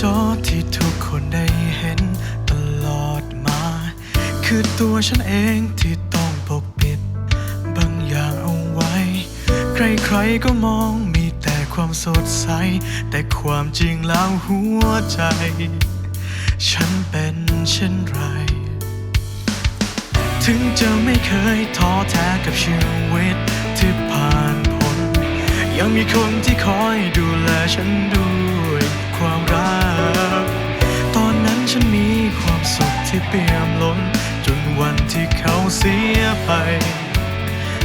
จอที่ทุกคนได้เห็นตลอดมา คือตัวฉันเองที่ต้องปกปิด บางอย่างเอาไว้ ใครๆก็มองมีแต่ความสดใส แต่ความจริงแล้วหัวใจ ฉันเป็นเช่นไร ถึงจะไม่เคยท้อแท้กับชีวิตที่ผ่านพ้นยังมีคนที่คอยดูแลฉันดู ที่เปี่ยมล้น จนวันที่เขาเสียไป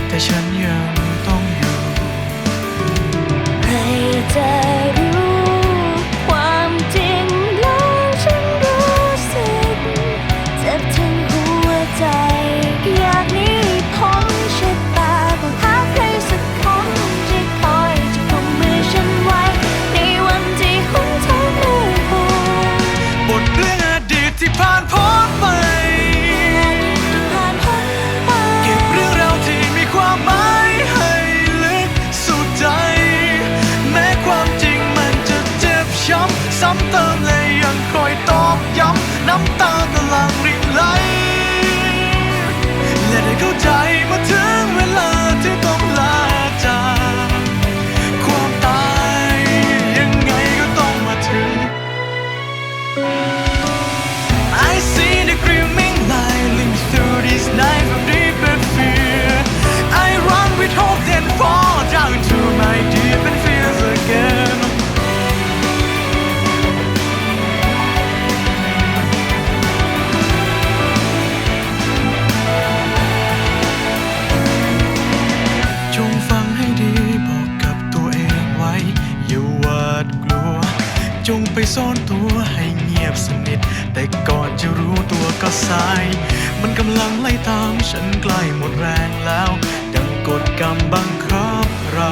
แต่ฉันยังต้องอยู่ให้เธอ ซ้ำเติมและยังคอยตอกย้ำน้ำตากำลังรินไหลและได้เข้าใจมาถึงเวลา ไปซ่อนตัวให้เงียบสนิท แต่ก่อนจะรู้ตัวก็สาย มันกำลังไล่ตามฉันใกล้หมดแรงแล้ว ดังกดกรรมบังคับเรา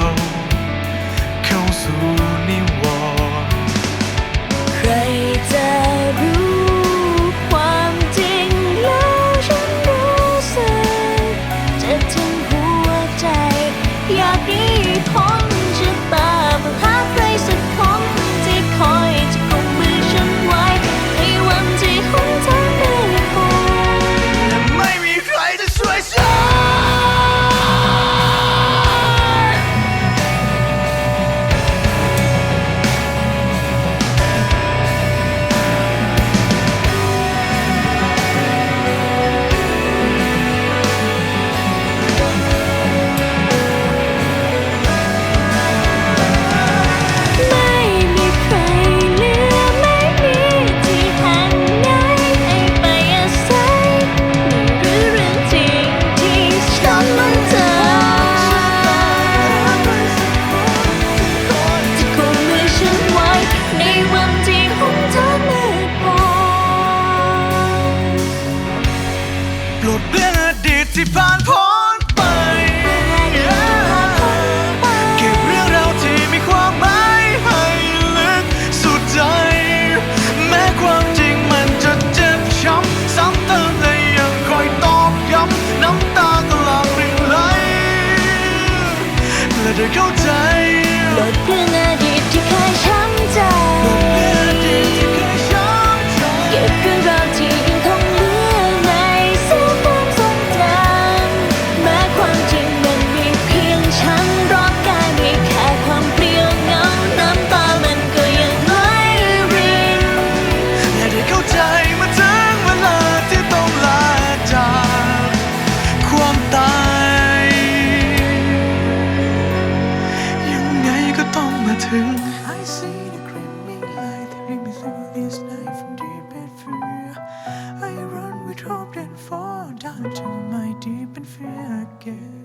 deep in fear again.